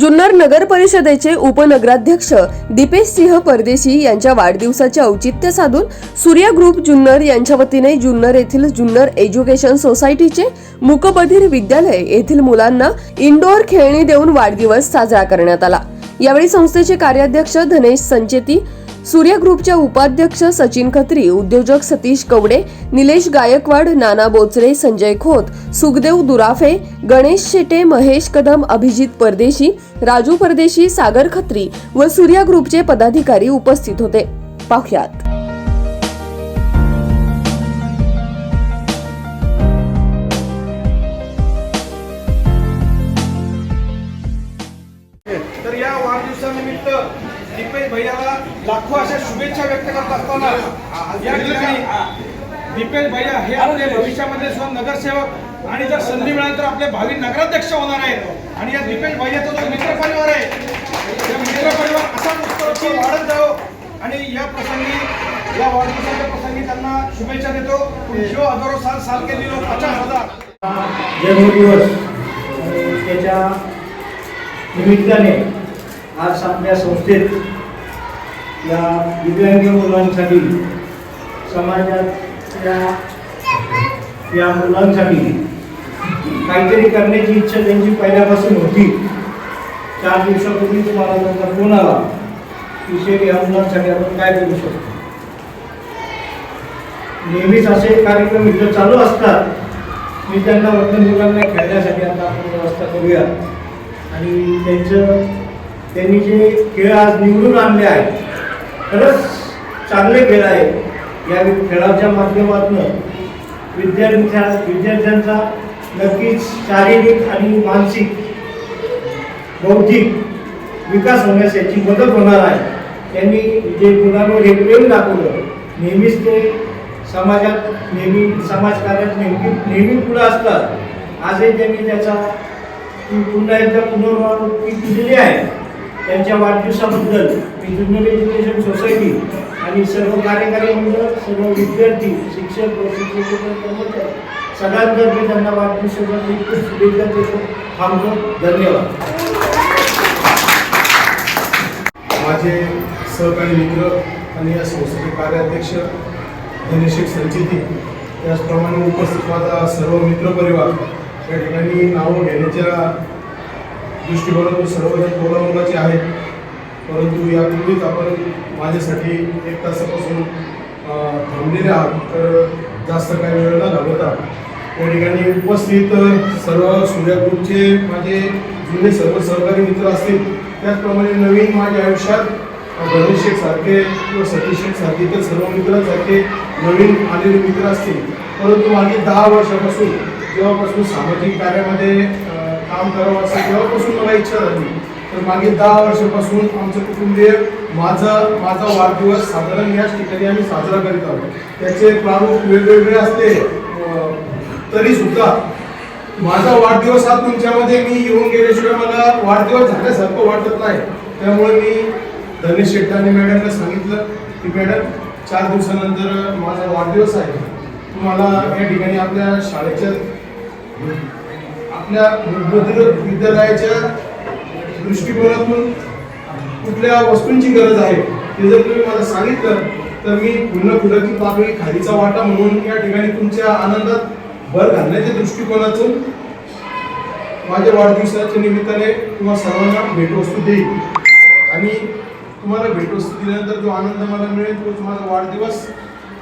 जुन्नर नगर परिषदेचे उपनगराध्यक्ष दीपेश सिंह परदेशी यांच्या वाढदिवसाचे औचित्य साधून सूर्या ग्रुप जुन्नर यांच्या वतीने जुन्नर येथील जुन्नर एज्युकेशन सोसायटीचे मुकबधीर विद्यालय येथील मुलांना इंडोअर खेळणी देऊन वाढदिवस साजरा करण्यात आला. यावेळी संस्थेचे कार्याध्यक्ष धनेश संचेती सूर्य ग्रुपच्या उपाध्यक्ष सचिन खत्री उद्योजक सतीश कवडे निलेश गायकवाड नाना बोचरे संजय खोत सुखदेव दुराफे गणेश शेटे महेश कदम अभिजित परदेशी राजू परदेशी सागर खत्री व सूर्या ग्रुपचे पदाधिकारी उपस्थित होते. पाहुयात. तर या वाढदिवसानिमित्त दीपेश भैयाला लाखो अशा शुभेच्छा व्यक्त करत असताना या ठिकाणी दीपेश भैया हे आपले भविष्यामध्ये सुद्धा नगरसेवक आणि जर संधी मिळाली तर आपले भावी नगराध्यक्ष होणार आहेत. आणि या दीपेश भैयाचा जो मित्र परिवार आहे या मित्र परिवार असा उत्सव वाढत जावो आणि या प्रसंगी या वाढदिवसाच्या प्रसंगी त्यांना शुभेच्छा देतो. जो हजारो साल साल के लिए पचास हजार. जन्मदिवस त्याच्या निमित्ताने आज आपल्या संस्थेत या दिव्यांग मुलांसाठी समाजातल्या या मुलांसाठी काहीतरी करण्याची इच्छा त्यांची पहिल्यापासून होती. चार दिवसापूर्वी तुम्हाला त्यांचा फोन आला विषय या मुलांसाठी आपण काय करू शकतो? नेहमीच असे कार्यक्रम इथं चालू असतात. मी त्यांना म्हटलं मुलांना खेळण्यासाठी आता आपण व्यवस्था करूया. आणि त्यांचं त्यांनी जे खेळ आज निवडून आणले आहेत खरंच चांगले खेळ आहेत. या खेळाच्या माध्यमातून विद्यार्थ्या विद्यार्थ्यांचा नक्कीच शारीरिक आणि मानसिक बौद्धिक विकास होण्यास याची मदत होणार आहे. त्यांनी जे मुलांवर हे प्रेम दाखवलं नेहमीच ते समाजात नेहमी समाजकार्यात नेहमी नेहमी पुढं असतात. आजही त्यांनी त्याचा पुन्हा एकदा पुनरावृत्ती केलेली आहे. त्यांच्या वाढदिवसाबद्दल मी ज्युनियर एज्युकेशन सोसायटी आणि सर्व कार्यकारी मंडळ सर्व विद्यार्थी शिक्षक व शिक्षकेतर कर्मचारी सगळ्यांतर्फे त्यांना वाढदिवसाच्या खूप शुभेच्छा देतो. थांबतो. धन्यवाद. माझे सहकारी मित्र आणि या संस्थेचे कार्याध्यक्ष धनेशिक संचिती त्याचप्रमाणे उपस्थित माझा सर्व मित्रपरिवार या ठिकाणी नावं घेण्याच्या दृष्टिकोनातून सर्वजण मुलाचे आहेत. परंतु यापूर्वीच आपण माझ्यासाठी एक तासापासून थांबलेले आहात. तर जास्त काही वेळ न घालवता या ठिकाणी उपस्थित सर्व सूर्या ग्रुपचे माझे जुने सर्व सहकारी मित्र असतील. त्याचप्रमाणे नवीन माझ्या आयुष्यात गणेश शेख सारखे किंवा सतीश शेख सारखे इतर सर्व मित्रांसारखे नवीन आलेले मित्र असतील. परंतु मागील दहा वर्षापासून जेव्हापासून सामाजिक कार्यामध्ये काम करावं असं तेव्हापासून मला इच्छा झाली. तर मागील दहा वर्षापासून आमचं कुटुंबीय माझा माझा वाढदिवस साधारण याच ठिकाणी आम्ही साजरा करीत आहोत. त्याचे प्रारूप वेगवेगळे असते. तरी सुद्धा माझा वाढदिवस हा तुमच्यामध्ये मी येऊन गेल्याशिवाय मला वाढदिवस झाल्यासारखं वाटत नाही. त्यामुळे मी धनेश शेट्टी आणि मॅडमला सांगितलं की मॅडम चार दिवसानंतर माझा वाढदिवस आहे. तुम्हाला या ठिकाणी आपल्या शाळेच्या आपल्या मुद्र विद्यालयाच्या दृष्टिकोनातून कुठल्या वस्तूंची गरज आहे ते जर तुम्ही मला सांगितलं तर मी पुन्हा फुलाची पाकळी खालीचा वाटा म्हणून या ठिकाणी तुमच्या आनंदात भर घालण्याच्या दृष्टिकोनातून माझ्या वाढदिवसाच्या निमित्ताने तुम्हाला सर्वांना भेटवस्तू देईल आणि तुम्हाला भेटवस्तू दिल्यानंतर जो आनंद मला मिळेल तोच माझा वाढदिवस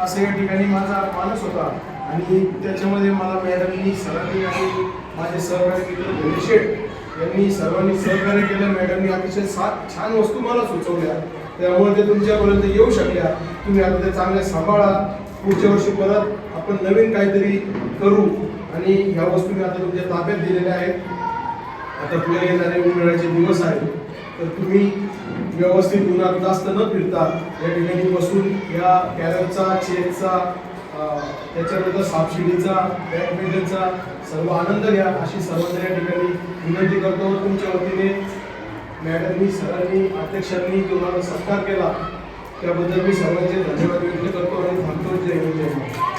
असं या ठिकाणी माझा मानस होता. आणि त्याच्यामध्ये मला मॅडमनी सरांनी आणि माझे सहकार्य केलं धोनी यांनी सर्वांनी सहकार्य केलं. मॅडमनी अतिशय सात छान वस्तू मला सुचवल्या. त्यामुळे ते तुमच्यापर्यंत येऊ शकल्या. तुम्ही आता ते चांगल्या सांभाळा. पुढच्या वर्षी परत आपण नवीन काहीतरी करू. आणि ह्या वस्तू मी आता तुमच्या ताब्यात दिलेल्या आहेत. आता पुढे येणारे उन्हाळ्याचे दिवस आहेत. तर तुम्ही व्यवस्थित उन्हात जास्त न फिरता या ठिकाणी बसून या कॅरमचा चेसचा त्याच्याबद्दल सापशिडीचा बॅडमिंटनचा सर्व आनंद घ्या. अशी सर्वांना या ठिकाणी विनंती करतो. तुमच्या वतीने मॅडमनी सरांनी अध्यक्षांनी तुम्हाला सत्कार केला. त्याबद्दल मी सर्वांचे धन्यवाद व्यक्त करतो आणि थांबतो. जय जय